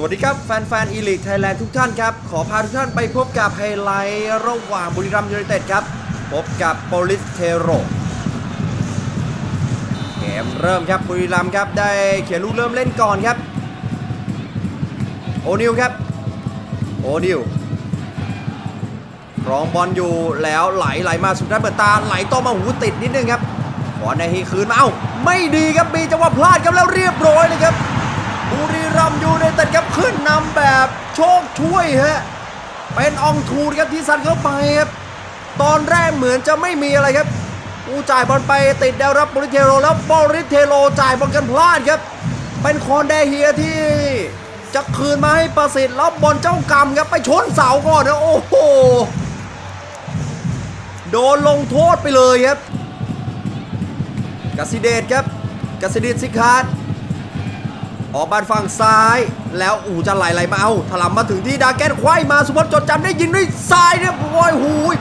สวัสดีครับ แฟนๆอีลิทไทยแลนด์ทุกท่านครับ ขอพาทุกท่านไปพบกับไฮไลท์ระหว่างบุรีรัมย์ยูไนเต็ดครับ พบกับโปลิสเทโรเกมเริ่มครับบุรีรัมย์ครับ ได้เขียนลูกเริ่มเล่นก่อนครับ โอนิวครับ โอนิวรองบอลอยู่แล้วไหลไหลมาสุดท้ายเปิดตาไหลต่อมาหูติดนิดนึงครับขอในฮีคืนมาเอ้าไม่ดีครับมีจังหวะพลาดครับแล้วเรียบร้อยเลยครับบุรี รัมยูไนเต็ดครับขึ้นนำแบบโชคช่วยฮะเป็นอองทูนครับที่ซัดเข้าไปครับตอนแรกเหมือนจะไม่มีอะไรครับอูจ่ายบอลไปติดแนวรับบริเทโรแล้วบริเทโรจ่ายบอลกันพลาดครับ เป็นคอนเดเฮียที่จะคืนมาให้ประสิทธิ์แล้วบอลเจ้ากรรมครับไปชนเสาก่อนนะโอ้โหโดนลงโทษไปเลยครับกสิเดชครับกสิเดชสิคาร์ ออกบ้านฝั่งซ้าย แล้วอูจะไหลไหลมาเอาถลำมาถึงที่ดาแกนควายมาสุพจน์จดจำได้ยิงด้วยซ้ายเรียบร้อยหูย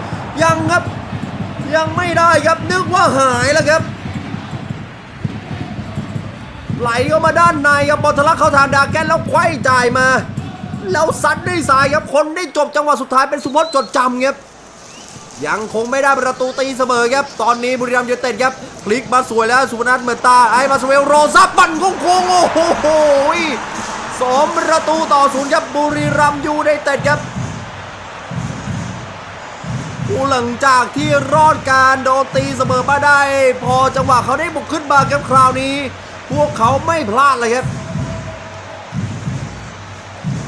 ยังครับ ยังไม่ได้ครับนึกว่าหายแล้วครับ ไหลเข้ามาด้านในครับบอลทะลักเข้าทางดาแกนแล้วควายจ่ายมา แล้วซัดด้วยซ้ายครับคนได้จบจังหวะสุดท้ายเป็นสุพจน์จดจำครับ ยังคงไม่ได้ประตูตีเสมอครับ ตอนนี้บุรีรัมย์ยูเต็ดครับ พลิกมาสวยแล้วสุพนัทเมือนตาไอ้มาสเวลโรซับบันโค้งโอ้โหสองประตูต่อศูนย์ครับบุรีรัมย์ยูไนเต็ดครับผู้หลังจากที่รอดการโดนตีเสมอมาได้ พอจังหวะเขาได้บุกขึ้นมาครับคราวนี้ พวกเขาไม่พลาดเลยครับ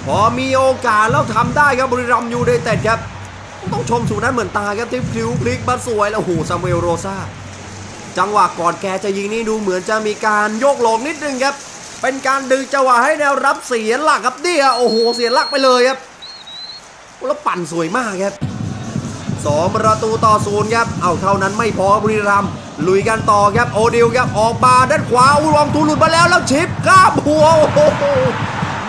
พอมีโอกาสแล้วทำได้ครับบุรีรัมย์ยูไนเต็ดครับ ต้องชมสุนัทเหมือนตาครับที่พลิวพลิกมาสวยแล้วโอ้โหซามูเอลโรซาจังหวะก่อนแกจะยิงนี่ดูเหมือนจะมีการโยกหลงนิดนึงครับ เป็นการดึงจังหวะให้แนวรับเสียหลักครับเนี่ยโอ้โหเสียหลักไปเลยครับแล้วปั่นสวยมากครับสองประตูต่อศูนย์ครับ เอาเท่านั้นไม่พอบุรีรัมลุยกันต่อครับ โอดิวครับ ออกมาด้านขวาอุลองทูหลุดมาแล้วแล้วชิปข้ามหัว โอ้โห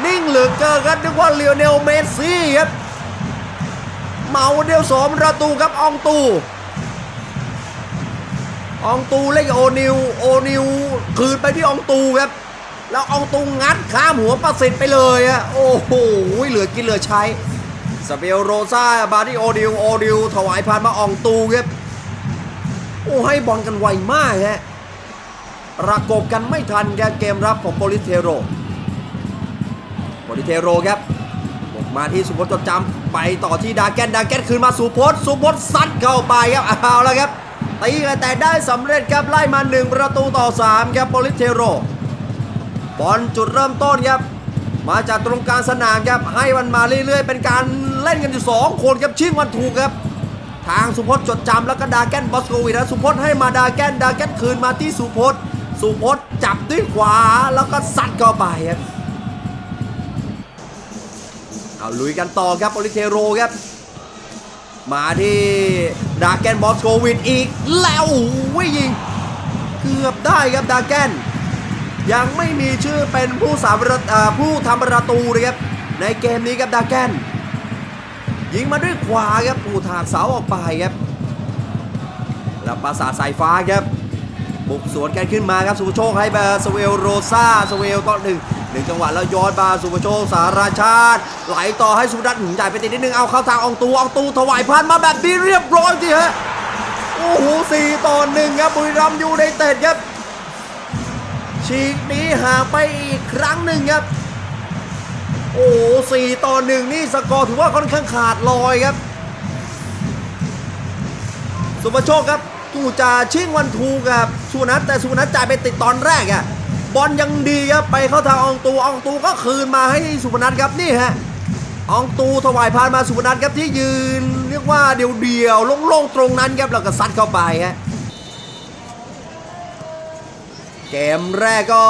นิ่งเหลือเกินครับนึกว่าเลียวเนลเมสซี่ครับ เมาเดียวสองประตูครับอองตู อองตูเล่นกับโอนิว โอนิวคืนไปที่อองตูครับ แล้วอองตูงัดข้ามหัวประสิทธิ์ไปเลยอะโอ้โหเหลือกินเหลือใช้สเปลโรซ่าบาที่โอนิวโอนิวถวายพานมาอองตูครับโอ้ให้บอลกันไวมากฮะระกบกันไม่ทันแกเกมรับของโปลิเทโรโปลิเทโรครับบุก มาที่สุพจน์จดจำไปต่อที่ดาแกนดาแกนคืนมาสุพจน์สุพจน์ซัดเข้าไปครับเอาแล้วครับตีแต่ได้สำเร็จครับไล่มา 1 ประตูต่อ 3 ครับโปลิสเทโรบอลจุดเริ่มต้นครับ มาจากตรงกลางสนามครับให้มันมาเรื่อยๆ เป็นการเล่นกันอยู่ 2 คนครับชิงวันถูกครับ ทางสุพจน์จดจำแล้วก็ดาแกนบอสโควิดนะสุพจน์ให้มาดาแกนดาแกนคืนมาที่สุพจน์สุพจน์จับด้วยขวาแล้วก็ซัดเข้าไปครับ เอาลุยกันต่อครับโอลิเทโรครับ มาที่ดาแกนบอสโควิดอีกแล้วโอ้ยยิง เกือบได้ครับดาแกน ยังไม่มีชื่อเป็นผู้สามประผู้ทำประตูนะครับ ในเกมนี้ครับดาแกน ยิงมาด้วยขวาครับปูถากเสาออกไปครับแล้วปราสาทสายฟ้าครับบุกสวนกันขึ้นมาครับสุโชคให้เบอร์สเวลโรซาสเวลก็หนึ่ง หนึ่งจังหวะแล้วย้อนมาสุภโชคสาราชาติ ไหลต่อให้สุดัตหนุนจ่ายไปติดนิดนึงเอาเข้าทางองตูองตูถวายพันมาแบบนี้เรียบร้อยทีฮะโอ้โหสี่ต่อหนึ่งครับบุรีรัมย์ยูไนเต็ดครับฉีกนี้ห่างไปอีกครั้งหนึ่งครับโอ้โหสี่ต่อหนึ่งนี่สกอร์ถือว่าค่อนข้างขาดลอยครับ สุภโชคครับกูจะชิงวันทูกับสุนัทแต่สุนัทจ่ายไปติดตอนแรกอะ บอลยังดีครับไปเข้าทางอองตูอองตูก็คืนมาให้สุพนัทครับนี่ฮะอองตูถวายพานมาสุพนัทครับที่ยืน เรียกว่าเดียวๆโล่งๆตรงนั้นครับแล้วก็ซัดเข้าไปฮะเกมแรกก็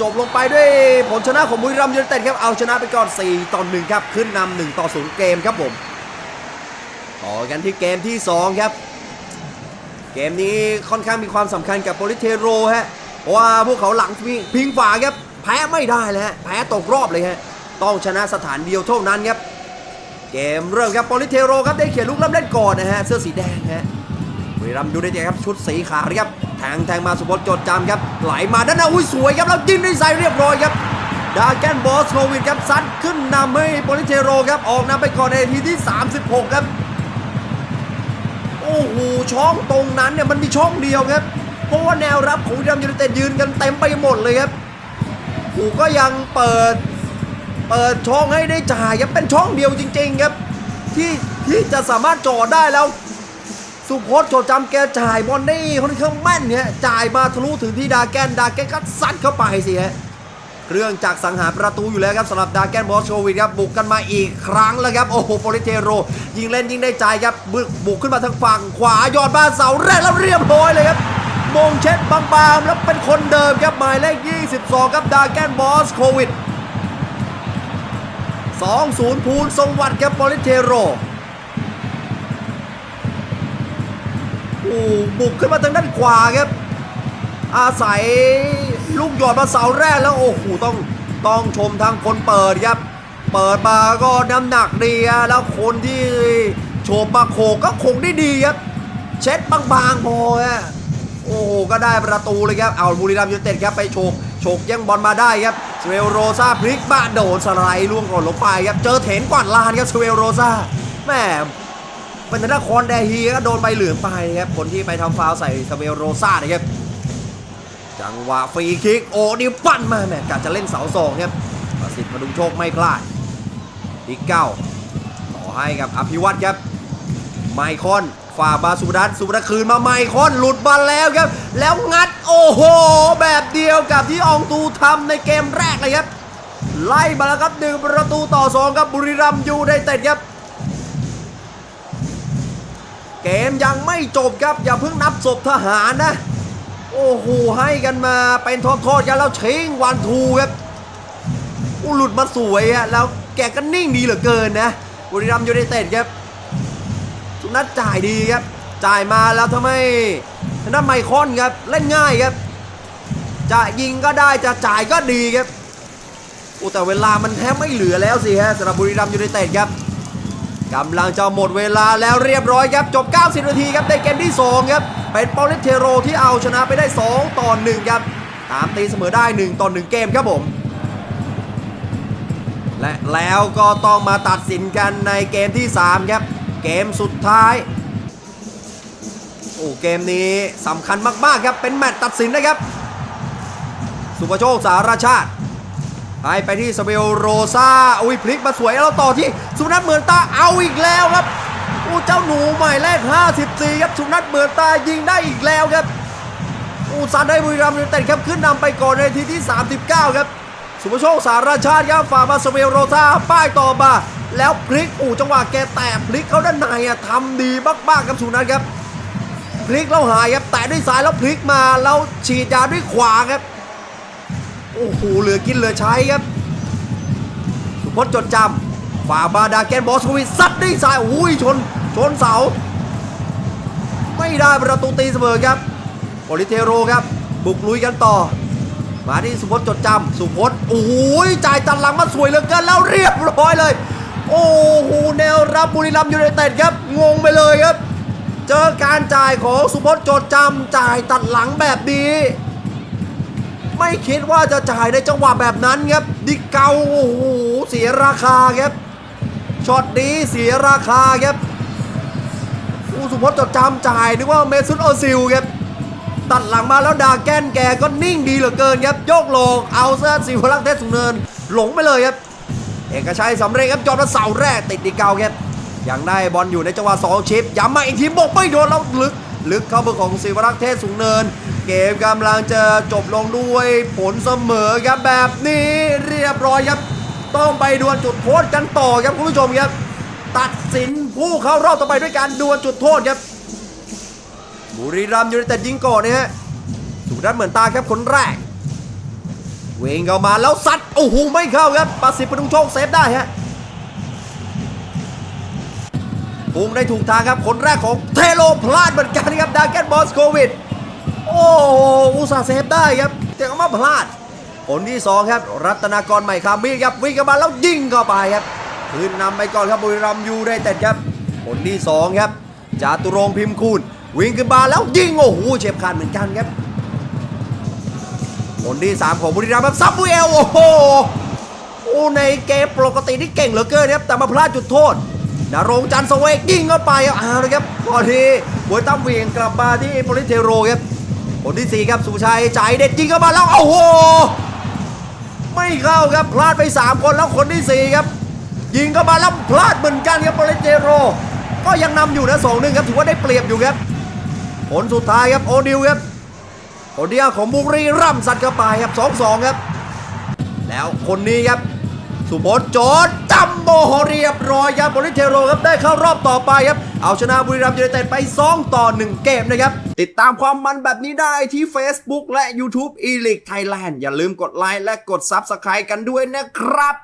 จบลงไปด้วยผลชนะของบุรีรัมย์ยูไนเต็ดครับเอาชนะไปก่อน 4 ต่อ 1 ครับ ขึ้นนำ1ต่อ 0 เกมครับผม ต่อกันที่เกมที่ 2 ครับ เกมนี้ค่อนข้างมีความสำคัญกับโปลิเทโรฮะ ราะว่าพวกเขาหลังพิงพิงฝาครับแพ้ไม่ได้เลยฮะแพ้ตกรอบเลยฮะต้องชนะสถานเดียวเท่านั้นครับเกมเริ่มครับโปลิเทโรครับได้เขียนลูกเริ่มเล่นก่อนนะฮะเสื้อสีแดงฮะบุรีรัมยูไนเต็ดครับชุดสีขาวครับแทงแทงมาสุพจน์จดจำครับไหลมาด้านหน้าอุ้ยสวยครับแล้วยิงด้วยไซด์เรียบร้อยครับดาแกนบอสโควิดครับซัดขึ้นนำให้โปลิเทโรครับออกนำไปก่อนในทีที่ 36 ครับ โอ้โหช่องตรงนั้นเนี่ยมันมีช่องเดียวครับ เพราะว่าแนวรับของบุรีรัมย์ยูไนเต็ดยืนกันเต็มไปหมดเลยครับโอ้ก็ยังเปิด เปิดช่องให้ได้จ่ายครับเป็นช่องเดียวจริง ๆ ครับ ที่ที่จะสามารถจ่อได้แล้ว สุพจน์โจจำแกจ่ายบอลได้ค่อนข้างแม่นเนี่ยจ่ายมาทะลุถึงที่ดาแกนดาแกนก็ซัดเข้าไปสิฮะเครื่องจากสังหารประตูอยู่แล้วครับสำหรับดาแกนบอสโชวิดครับบุกกันมาอีกครั้งแล้วครับ โอ้โหโปลิเทโร ยิงเล่นยิงได้ใจครับบุกบุกขึ้นมาทางฝั่งขวายอดบ้านเสาแรกแล้วเรียบร้อยเลยครับ มงเช็ดบางๆแล้วเป็นคนเดิมครับหมายเลข 22 ครับดาแกนบอสโควิด 2-0พูนทรงวัดครับโปลิเทโรโอ้บุกขึ้นมาทางด้านขวาครับ อาศัยลูกหยอดมาเสาแรกแล้วโอ้โหต้องต้องชมทางคนเปิดครับ เปิดมาก็น้ำหนักดีแล้วคนที่โฉบมาโขกก็โขกได้ดีครับ เช็ดบางๆพอฮะ โอ้โหก็ได้ประตูเลยครับ เอาบุรีรัมย์ยูเต็ดครับไปโฉกโฉกแย่งบอลมาได้ครับสเวลโรซาพลิกบ้าโดนสไลด์ล่วงก่อนลงไปครับ เจอเถนกวาดลานครับสเวลโรซาแม่เป็นนคอนแดฮีก็โดนใบเหลืองไปครับคนที่ไปทำฟาวใส่สเวลโรซานะครับจังหวะฟรีคิกโอ้ดิวปั้นมาแม่กะจะเล่นเสาสองครับประสิทธิ์พดุงโชคไม่พลาดอีกเก้าต่อให้กับอภิวัตครับไมคอน ฝ่าบาสุดัสสุดัสคืนมาไมคอนหลุดมาแล้วครับ แล้วงัดโอ้โห แบบเดียวกับที่อองตูทำในเกมแรกเลยครับ ไล่มาแล้วครับหนึ่งประตูต่อสองครับบุรีรัมย์ยูไนเต็ดครับ เกมยังไม่จบครับ อย่าเพิ่งนับศพทหารนะ โอ้โห ให้กันมาเป็นทอดๆกันแล้วชิงวันทูครับอุหลุดมาสวยอะแล้วแกก็นิ่งดีเหลือเกินนะบุรีรัมย์ยูไนเต็ดครับ สุนัทจ่ายดีครับ จ่ายมาแล้วทำไมทางด้านไมคอนครับเล่นง่ายครับ จะยิงก็ได้จะจ่ายก็ดีครับโอ้แต่เวลามันแทบไม่เหลือแล้วสิฮะสำหรับบุรีรัมย์ยูไนเต็ดครับกำลังจะหมดเวลาแล้วเรียบร้อยครับจบ 90 นาทีครับในเกมที่ 2 ครับ เป็นปอลิเทโรที่เอาชนะไปได้ 2 ต่อ 1 ครับ ตามตีเสมอได้ 1 ต่อ 1 เกมครับผม และแล้วก็ต้องมาตัดสินกันในเกมที่ 3 ครับ เกมสุดท้ายโอ้เกมนี้สำคัญมากๆครับเป็นแมตช์ตัดสินนะครับ สุภโชคสารชาติให้ไปที่สเบลโรซาอุ้ยพลิกมาสวยแล้วต่อที่สุนัทเหมือนตาเอาอีกแล้วครับอู้เจ้าหนูใหม่เลข54 ครับสุนัทเหมือนตายิงได้อีกแล้วครับอู้ซันได้บุรีรัมย์ยูไนเต็ดครับขึ้นนำไปก่อนในทีที่ 39 ครับ สุภโชคสารชาติครับฝ่ามาสเบลโรซาป้ายต่อมา แล้วพลิกอู้จังหวะแกแตะพลิกเข้าด้านในอะทำดีมากๆครับสุนัทครับพลิกแล้วหายครับแตะด้วยซ้ายแล้วพลิกมาแล้วฉีดยาด้วยขวาครับโอ้โหเหลือกินเหลือใช้ครับ สุพจน์จดจำฝ่าบาดาแกนบอสควิดซัดด้วยซ้ายอุ้ยชนชนเสา ไม่ได้ประตูตีเสมอครับโอลิเทโรครับ บุกลุยกันต่อ มาที่สุพจน์จดจำสุพจน์โอ้โหจ่ายตัดหลังมาสวยเหลือเกินแล้วเรียบร้อยเลย โอ้โหแนวรับบุรีรัมย์ยูไนเต็ดครับ งงไปเลยครับ เจอการจ่ายของสุพจน์จดจำจ่ายตัดหลังแบบนี้ ไม่คิดว่าจะจ่ายในจังหวะแบบนั้นครับ ดิเกาโอ้โหเสียราคาครับช็อตนี้เสียราคาครับอูสุพจน์จดจำจ่ายนึกว่าเมซุตโอซิลครับตัดหลังมาแล้วดาแกนแกก็นิ่งดีเหลือเกินครับ โยกโลงเอาเสื้อสิวรักเทศสุงเนิน หลงไปเลยครับ เอกชัยสำเร็จครับจอดมาเสาแรกติดดิเกาครับยังได้บอลอยู่ในจังหวะ2ชิปย้ำมาอีกทีบกไม่โดนแล้วลึก ลึกเข้ามือของศิวรักษ์เทศสูงเนิน เกมกำลังจะจบลงด้วยผลเสมอครับแบบนี้เรียบร้อยครับต้องไปดวลจุดโทษกันต่อครับคุณผู้ชมครับ ตัดสินผู้เข้ารอบต่อไปด้วยการดวลจุดโทษครับบุรีรัมย์ยูไนเต็ดยิงก่อนนะฮะสุดันเหมือนตาครับคนแรก เวงเข้ามาแล้วซัดโอ้โหไม่เข้าครับประสิทธิ์ประดุงโชคเซฟได้ฮะปุ่มได้ถูกทางครับคนแรกของเทโลพลาดเหมือนกันครับดาแกนบอสโควิด โอ้โหอุตส่าห์เซฟได้ครับแต่ก็มาพลาดผลที่2ครับ รัตนากรใหม่คามีครับวิ่งเข้ามาแล้วยิงเข้าไปครับขึ้นนำไปก่อนครับบุรีรัมย์ยูไนเต็ดครับผลที่2ครับจาตุรงพิมพ์คูณวิ่งขึ้นมาแล้วยิงโอ้โหเฉียบขาดเหมือนกันครับ ผลที่ 3 ของบุรีรัมย์ครับซับบูเอลโอ้โหอ้ในเกมปกติที่เก่งเหลือเกินครับแต่มาพลาดจุดโทษดารงจันสเวกยิงเข้าไปครับเอาลยครับพอทีบวยตั้มเวียงกลับมาที่โปลิเทโรครับคนที่สี่ครับสุชัยใจเด็ดยิงเข้ามาแล้วโอ้โหไม่เข้าครับพลาดไป 3 คนแล้วคนที่ 4 ครับ ยิงเข้ามาแล้วพลาดเหมือนกันครับโปเลเจโร ก็ยังนำอยู่นะสองหนึ่งครับถือว่าได้เปรียบอยู่ครับผลสุดท้ายครับโอดิวครับ โอเดียวของบุรีรัมย์สัตว์เข้าไปครับ2อสองครับ แล้วคนนี้ครับ สุพจน์โจดจัมโบโฮเรียบร้อยครับโปลิเทโรครับได้เข้ารอบต่อไปครับ เอาชนะบุรีรัมย์ยูไนเต็ดไป 2 ต่อ 1 เกมนะครับ ติดตามความมันแบบนี้ได้ที่ Facebook และ YouTube e l e a g u e Thailand อย่าลืมกดไลค์และกด Subscribe กันด้วยนะครับ